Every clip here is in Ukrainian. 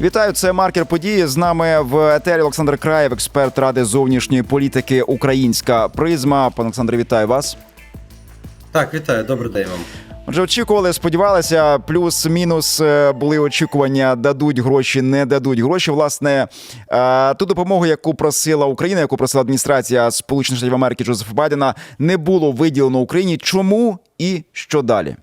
Вітаю, це маркер події. З нами в етері Олександр Краєв, експерт ради зовнішньої політики Українська призма. Пане Олександре, вітаю вас. Так, вітаю, добрий день вам. Отже, очікували, сподівалися, плюс-мінус е, були очікування, дадуть гроші, не дадуть гроші. Власне, е, ту допомогу, яку просила Україна, яку просила адміністрація Сполучених Штатів Америки Джозефа Байдена, не було виділено Україні. Чому і що далі?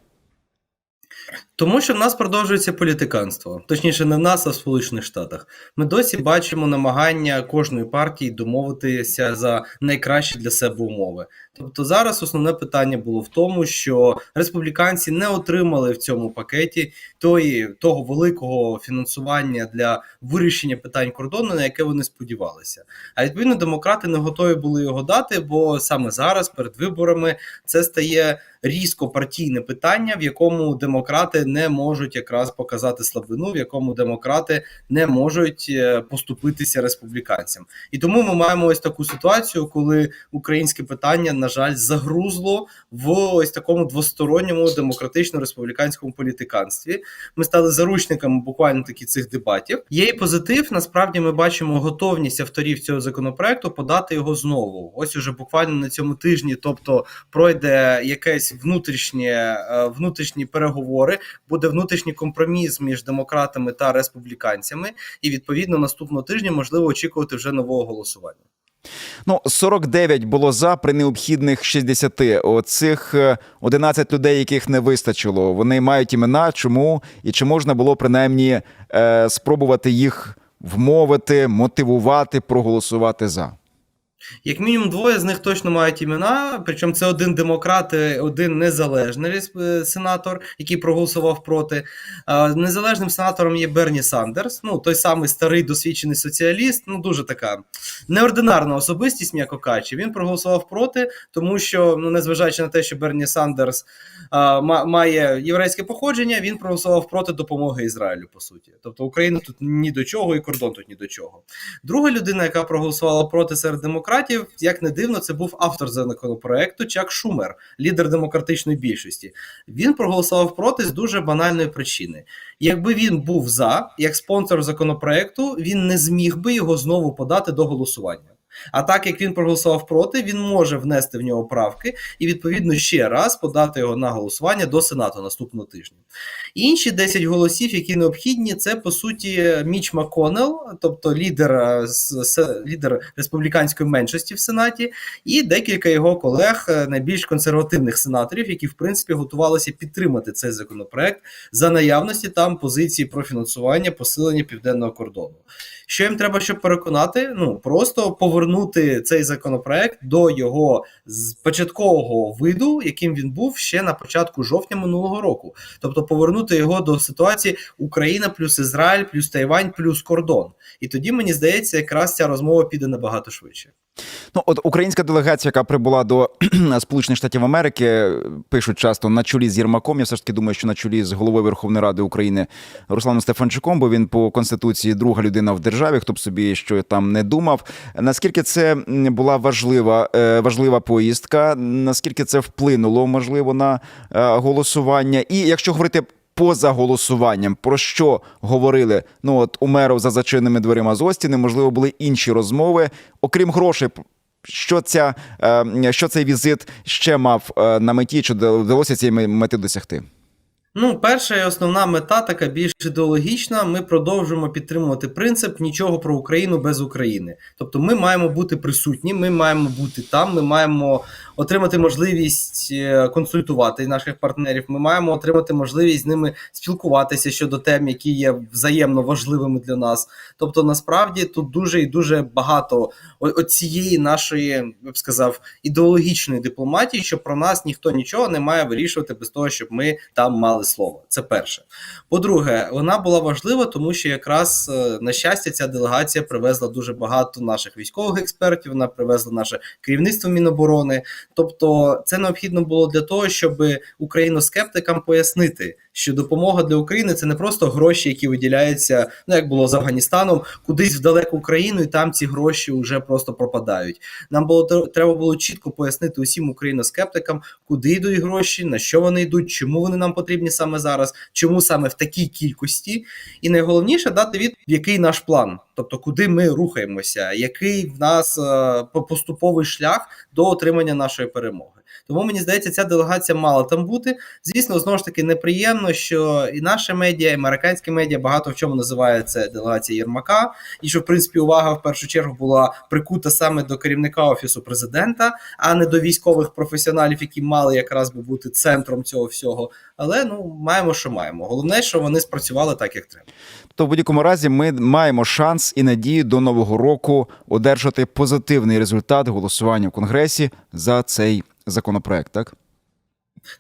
Тому що в нас продовжується політиканство, точніше, не в нас, а в Сполучених Штатах. Ми досі бачимо намагання кожної партії домовитися за найкращі для себе умови. Тобто зараз основне питання було в тому, що республіканці не отримали в цьому пакеті тої, того великого фінансування для вирішення питань кордону, на яке вони сподівалися. А відповідно, демократи не готові були його дати, бо саме зараз, перед виборами, це стає різко партійне питання, в якому демократи не можуть якраз показати слабину, в якому демократи не можуть е, поступитися республіканцям. І тому ми маємо ось таку ситуацію, коли українське питання, на жаль, загрузло в ось такому двосторонньому демократично-республіканському політиканстві. Ми стали заручниками буквально таки цих дебатів. Є і позитив. Насправді ми бачимо готовність авторів цього законопроекту подати його знову. Ось уже буквально на цьому тижні, тобто пройде якесь внутрішнє е, внутрішні переговори, буде внутрішній компроміс між демократами та республіканцями, і відповідно наступного тижня можливо очікувати вже нового голосування. Ну, 49 було за при необхідних 60. Оцих е, 11 людей, яких не вистачило. Вони мають імена. Чому і чи можна було принаймні е, спробувати їх вмовити, мотивувати, проголосувати за? Як мінімум, двоє з них точно мають імена. Причому це один демократ, один незалежний е, сенатор, який проголосував проти. Незалежним сенатором є Берні Сандерс, ну той самий старий досвідчений соціаліст. Ну дуже така неординарна особистість, м'яко кажучи. Він проголосував проти, тому що, ну незважаючи на те, що Берні Сандерс а, ма- має єврейське походження, він проголосував проти допомоги Ізраїлю. По суті, тобто Україна тут ні до чого, і кордон тут ні до чого. Друга людина, яка проголосувала проти серед демократів, як не дивно, це був автор законопроекту Чак Шумер, лідер демократичної більшості. Він проголосував проти з дуже банальної причини. Якби він був за як спонсор законопроекту, він не зміг би його знову подати до голосування. А так як він проголосував проти, він може внести в нього правки і відповідно ще раз подати його на голосування до Сенату наступного тижня. Інші 10 голосів, які необхідні, це по суті Міч Маконел, тобто лідер, е, лідер республіканської меншості в Сенаті, і декілька його колег, е, найбільш консервативних сенаторів, які в принципі готувалися підтримати цей законопроект за наявності там позиції про фінансування посилення південного кордону. Що їм треба, щоб переконати? Ну просто повернути цей законопроект до його початкового виду, яким він був ще на початку жовтня минулого року. Тобто повернути його до ситуації Україна плюс Ізраїль, плюс Тайвань, плюс кордон. І тоді мені здається, якраз ця розмова піде набагато швидше. Ну, от українська делегація, яка прибула до Сполучених Штатів Америки, пишуть часто на чолі з Єрмаком. Я все ж таки думаю, що на чолі з головою Верховної Ради України Русланом Стефанчуком, бо він по конституції друга людина в державі, хто б собі що там не думав. Наскільки це була важлива, е, важлива поїздка? Наскільки це вплинуло можливо на е, голосування? І якщо говорити. Поза голосуванням про що говорили ну от у меров за зачиненими дверима з Остіни, можливо, були інші розмови, окрім грошей. Що ця е, що цей візит ще мав е, на меті? Чи вдалося цієї мети досягти? Ну, перша і основна мета така більш ідеологічна. Ми продовжуємо підтримувати принцип нічого про Україну без України. Тобто, ми маємо бути присутні, ми маємо бути там, ми маємо отримати можливість е, консультувати наших партнерів. Ми маємо отримати можливість з ними спілкуватися щодо тем, які є взаємно важливими для нас. Тобто, насправді тут дуже і дуже багато оцієї нашої, я б сказав, ідеологічної дипломатії, що про нас ніхто нічого не має вирішувати без того, щоб ми там мали слово. Це перше. По-друге, вона була важлива, тому що якраз е, на щастя ця делегація привезла дуже багато наших військових експертів. Вона привезла наше керівництво Міноборони. Тобто, це необхідно було для того, щоб україноскептикам пояснити, що допомога для України це не просто гроші, які виділяються, ну як було з Афганістаном, кудись в далеку Україну, і там ці гроші вже просто пропадають. Нам було треба було чітко пояснити усім україноскептикам, куди йдуть гроші, на що вони йдуть, чому вони нам потрібні саме зараз, чому саме в такій кількості, і найголовніше дати від який наш план, тобто куди ми рухаємося, який в нас е, поступовий шлях до отримання нашої перемоги. Тому мені здається, ця делегація мала там бути. Звісно, знову ж таки неприємно, що і наше медіа, і американське медіа багато в чому називає це делегація Єрмака, і що в принципі увага в першу чергу була прикута саме до керівника офісу президента, а не до військових професіоналів, які мали якраз би бути центром цього всього. Але ну маємо, що маємо. Головне, що вони спрацювали так, як треба. То в будь-якому разі ми маємо шанс і надію до нового року одержати позитивний результат голосування в конгресі за цей законопроект. Так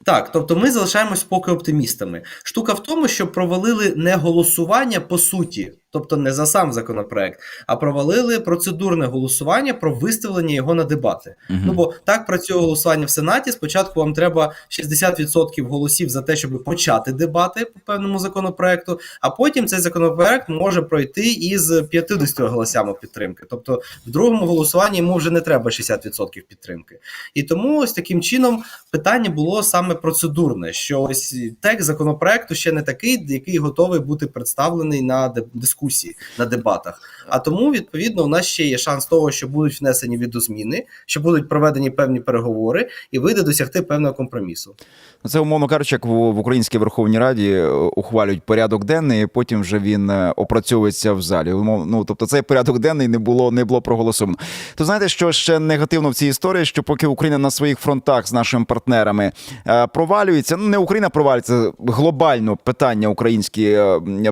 Так, тобто ми залишаємось поки оптимістами. Штука в тому, що провалили не голосування по суті, тобто не за сам законопроект, а провалили процедурне голосування про виставлення його на дебати. Мгм. Ну бо так працює голосування в Сенаті. Спочатку вам треба 60% голосів за те, щоб почати дебати по певному законопроекту, а потім цей законопроект може пройти із 50 голосами підтримки. Тобто, в другому голосуванні йому вже не треба 60% підтримки. І тому ось таким чином питання було саме процедурне, що ось текст законопроекту ще не такий, який готовий бути представлений на де- дискусії, на дебатах. А тому, відповідно, у нас ще є шанс того, що будуть внесені відозміни, що будуть проведені певні переговори, і вийде досягти певного компромісу. Ну, Це, умовно кажучи, як в, Українській Верховній Раді е, ухвалюють порядок денний, і потім вже він е, опрацьовується в залі. Ну, тобто цей порядок денний не було, не було проголосовано. То знаєте, що ще негативно в цій історії, що поки Україна на своїх фронтах з нашими партнерами е, провалюється, ну не Україна провалюється, глобально питання українські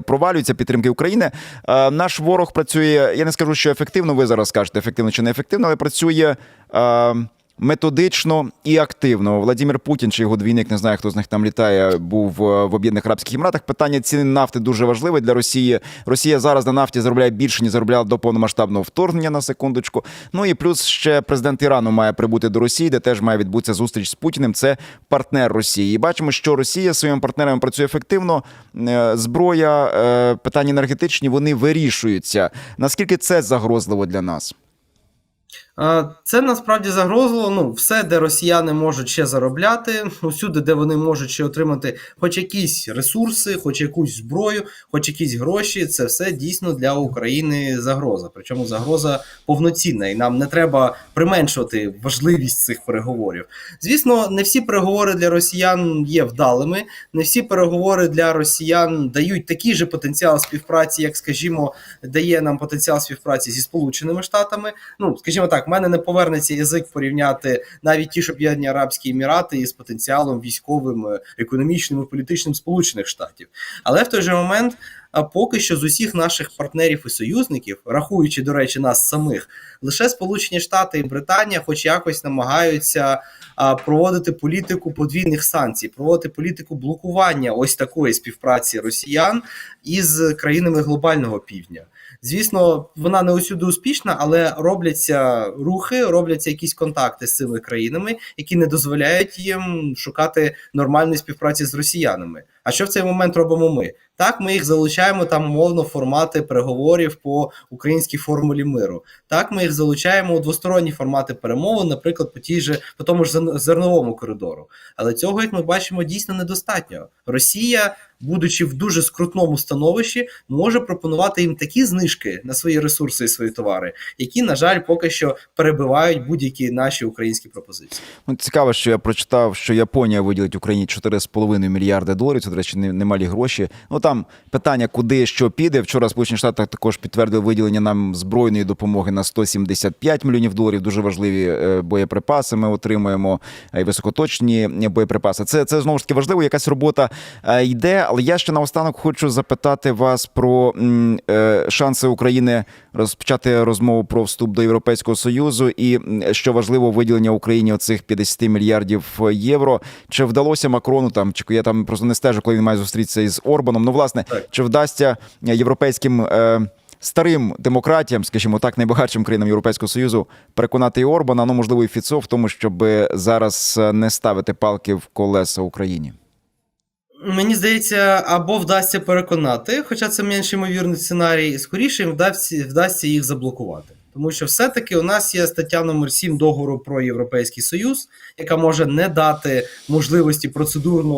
провалюються підтримки України. Е, Наш ворог працює, я не скажу, що ефективно, ви зараз скажете, ефективно чи не ефективно, але працює. е, Методично і активно Владимир Путін чи його двійник, не знаю, хто з них там літає, був е, в Об'єднаних Арабських Еміратах. Питання ціни нафти дуже важливе для Росії. Росія зараз на нафті заробляє більше, ніж заробляла до повномасштабного вторгнення на секундочку. Ну і плюс ще президент Ірану має прибути до Росії, де теж має відбутися зустріч з Путіним. Це партнер Росії. І бачимо, що Росія зі своїми партнерами працює ефективно. Е, Зброя, е, питання енергетичні, вони вирішуються. Наскільки це загрозливо для нас? А, Це насправді загрозливо. Ну, все, де росіяни можуть ще заробляти, усюди, де вони можуть ще отримати хоч якісь ресурси, хоч якусь зброю, хоч якісь гроші, це все дійсно для України загроза. Причому загроза повноцінна, і нам не треба применшувати важливість цих переговорів. Звісно, не всі переговори для росіян є вдалими, не всі переговори для росіян дають такий же потенціал співпраці, як, скажімо, дає нам потенціал співпраці зі Сполученими Штатами. Ну, скажімо так, в мене не повернеться язик порівняти навіть ті ж об'єднані Арабські Емірати із потенціалом військовим, е, економічним і політичним Сполучених Штатів. Але в той же момент, а поки що з усіх наших партнерів і союзників, рахуючи, до речі, нас самих, лише Сполучені Штати і Британія, хоч якось намагаються проводити політику подвійних санкцій, проводити політику блокування ось такої співпраці росіян із країнами глобального півдня. Звісно, вона не усюди успішна, але робляться рухи, робляться якісь контакти з цими країнами, які не дозволяють їм шукати нормальної співпраці з росіянами. А що в цей момент робимо ми? Так, ми їх залучаємо там умовно формати переговорів по українській формулі миру. Так, ми їх залучаємо у двосторонні формати перемовин, наприклад, по тій же по тому ж зерновому коридору. Але цього, як ми бачимо, дійсно недостатньо. Росія, будучи в дуже скрутному становищі, може пропонувати їм такі знижки на свої ресурси і свої товари, які, на жаль, поки що перебивають будь-які наші українські пропозиції. Ну, цікаво, що я прочитав, що Японія виділить Україні 4,5 мільярди доларів. Це, до речі, немалі гроші. Ну там питання, куди що піде. Вчора Сполучені Штати також підтвердили виділення нам збройної допомоги на 175 мільйонів доларів. Дуже важливі е, боєприпаси. Ми отримуємо е, і високоточні боєприпаси. Це це знову ж таки важливо. Якась робота е, Але я ще наостанок хочу запитати вас про е, шанси України розпочати розмову про вступ до Європейського союзу, і що важливо, виділення Україні оцих 50 мільярдів євро. Чи вдалося Макрону там, чи я там просто не стежу, коли він має зустрітися із Орбаном? Ну, власне, чи вдасться європейським е, старим демократіям, скажімо так, найбагатшим країнам Європейського союзу, переконати і Орбана, ну можливо, і Фіцо в тому, щоб зараз е, не ставити палки в колеса Україні. Мені здається, або вдасться переконати, хоча це менш ймовірний сценарій, скоріше їм вдасться, вдасться їх заблокувати. Тому що все-таки у нас є стаття номер 7 договору про Європейський Союз, яка може не дати можливості процедурно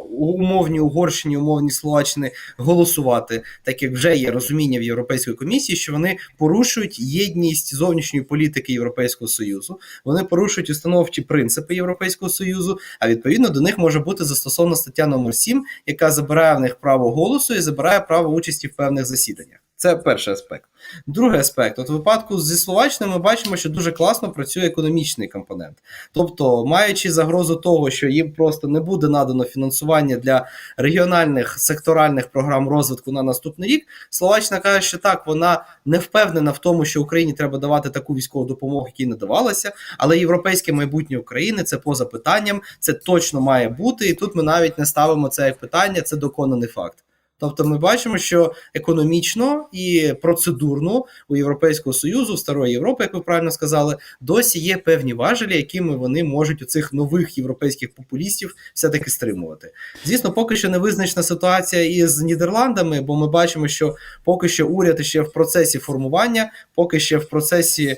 умовні Угорщині, умовні Словаччини голосувати, так як вже є розуміння в Європейської комісії, що вони порушують єдність зовнішньої політики Європейського Союзу, вони порушують установчі принципи Європейського Союзу. А відповідно до них може бути застосована стаття номер 7, яка забирає в них право голосу і забирає право участі в певних засіданнях. Це перший аспект. Другий аспект, от в випадку зі Словаччиною ми бачимо, що дуже класно працює економічний компонент. Тобто, маючи загрозу того, що їм просто не буде надано фінансування для регіональних секторальних програм розвитку на наступний рік, Словаччина каже, що так, вона не впевнена в тому, що Україні треба давати таку військову допомогу, яка не давалася, але європейське майбутнє України це поза питанням, це точно має бути, і тут ми навіть не ставимо це як питання, це доконаний факт. Тобто ми бачимо, що економічно і процедурно у Європейського Союзу, в Старої Європи, як ви правильно сказали, досі є певні важелі, якими вони можуть у цих нових європейських популістів все-таки стримувати. Звісно, поки що не визначена ситуація із Нідерландами, бо ми бачимо, що поки що уряд ще в процесі формування, поки ще в процесі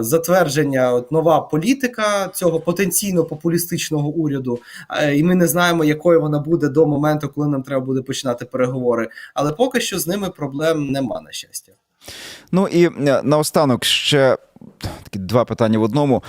затвердження от, нова політика цього потенційно популістичного уряду, е, і ми не знаємо, якою вона буде до моменту, коли нам треба буде починати переговори. Але поки що з ними проблем нема, на щастя. Ну і е, наостанок ще такі два питання в одному.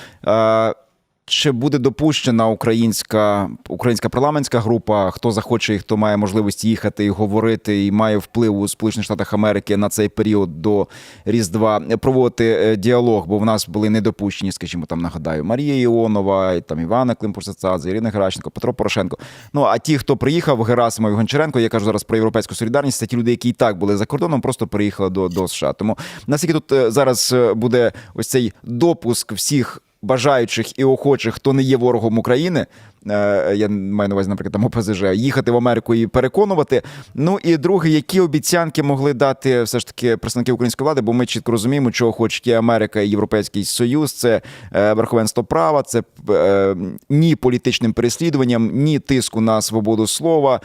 Чи буде допущена українська українська парламентська група? Хто захоче і хто має можливість їхати і говорити, і має вплив у Сполучених Штатах Америки на цей період до Різдва проводити е, діалог? Бо в нас були недопущені, скажімо, там нагадаю, Марія Іонова, і там Івана Климпуш-Цацадзе, Ірина Геращенко, Петро Порошенко. Ну а ті, хто приїхав, Герасимов і Гончаренко, я кажу зараз про європейську солідарність, це ті люди, які і так були за кордоном, просто приїхали до, до США. Тому наскільки тут е, зараз е, буде ось цей допуск всіх бажаючих і охочих, хто не є ворогом України. Е, Я маю на увазі, наприклад, там ОПЗЖ, їхати в Америку і переконувати. Ну і друге, які обіцянки могли дати все ж таки представники української влади, бо ми чітко розуміємо, чого і Америка і Європейський Союз. Це е, верховенство права, це е, ні політичним переслідуванням, ні тиску на свободу слова,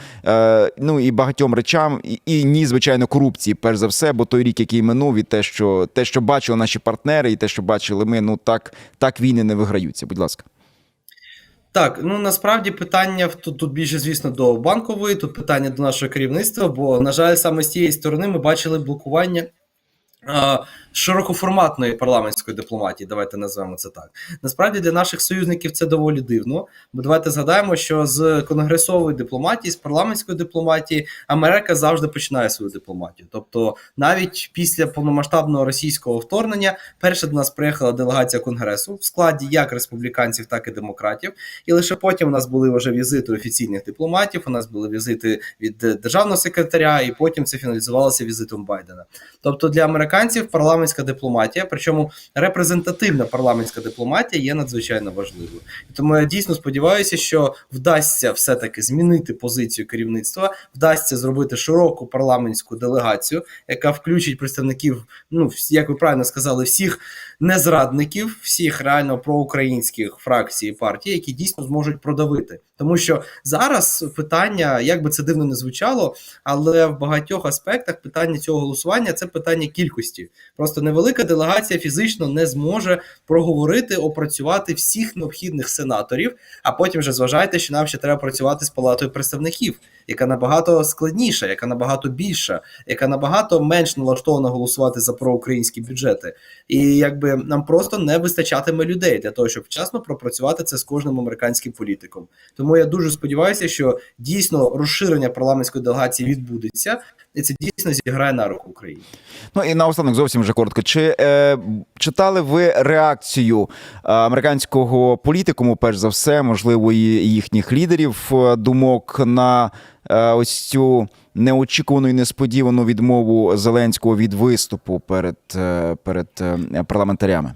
ну і багатьом речам, і ні, звичайно, корупції, перш за все, бо той рік, який минув, і те, що те, що бачили наші партнери, і те, що бачили ми, ну так, так війни не виграються. Будь ласка. Так, ну насправді питання тут, тут більше, звісно, до банкової, тут питання до нашого керівництва, бо, на жаль, саме з цієї сторони ми бачили блокування. Широкоформатної парламентської дипломатії, давайте назвемо це так. Насправді для наших союзників це доволі дивно. Бо давайте згадаємо, що з конгресової дипломатії, з парламентської дипломатії Америка завжди починає свою дипломатію. Тобто, навіть після повномасштабного російського вторгнення, перша до нас приїхала делегація конгресу в складі як республіканців, так і демократів. І лише потім у нас були вже візити офіційних дипломатів. У нас були візити від державного секретаря, і потім це фіналізувалося візитом Байдена. Тобто для американців парламентська дипломатія, причому репрезентативна парламентська дипломатія, є надзвичайно важливою. І Тому я дійсно сподіваюся, що вдасться все-таки змінити позицію керівництва, вдасться зробити широку парламентську делегацію, яка включить представників, ну як ви правильно сказали, всіх незрадників, всіх реально проукраїнських фракцій і партій, які дійсно зможуть продавити. Тому що зараз питання, як би це дивно не звучало, але в багатьох аспектах питання цього голосування це питання кількості. Просто невелика делегація фізично не зможе проговорити, опрацювати всіх необхідних сенаторів. А потім вже зважайте, що нам ще треба працювати з палатою представників, яка набагато складніша, яка набагато більша, яка набагато менш налаштована голосувати за проукраїнські бюджети. І якби нам просто не вистачатиме людей для того, щоб вчасно пропрацювати це з кожним американським політиком. Тому я дуже сподіваюся, що дійсно розширення парламентської делегації відбудеться, і це дійсно зіграє на руку Україні. Ну і наостанок зовсім вже коротко. Чи е, читали ви реакцію е, американського політикуму, перш за все, можливо, і їхніх лідерів е, думок на ось цю неочікувану і несподівану відмову Зеленського від виступу перед, е, перед е, парламентарями?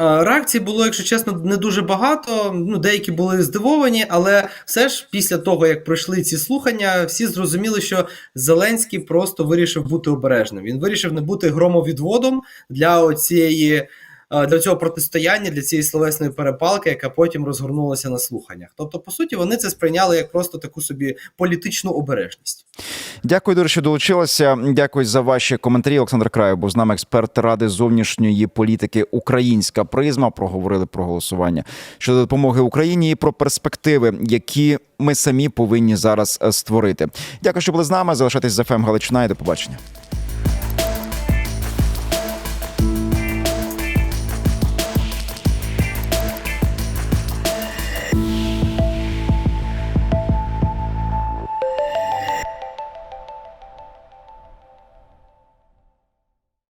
Е, Реакцій було, якщо чесно, не дуже багато. Ну, деякі були здивовані, але все ж після того, як пройшли ці слухання, всі зрозуміли, що Зеленський просто вирішив бути обережним. Він вирішив не бути громовідводом для оцієї. Е, для цього протистояння, для цієї словесної перепалки, яка потім розгорнулася на слуханнях. Тобто, по суті, вони це сприйняли як просто таку собі політичну обережність. Дякую, дуже, що долучилися. Дякую за ваші коментарі. Олександр Краєв був з нами експерт ради зовнішньої політики Українська призма. Проговорили про голосування щодо допомоги Україні і про перспективи, які ми самі повинні зараз е, створити. Дякую, що були з нами. Залишайтесь за ФМ Галичина і до побачення.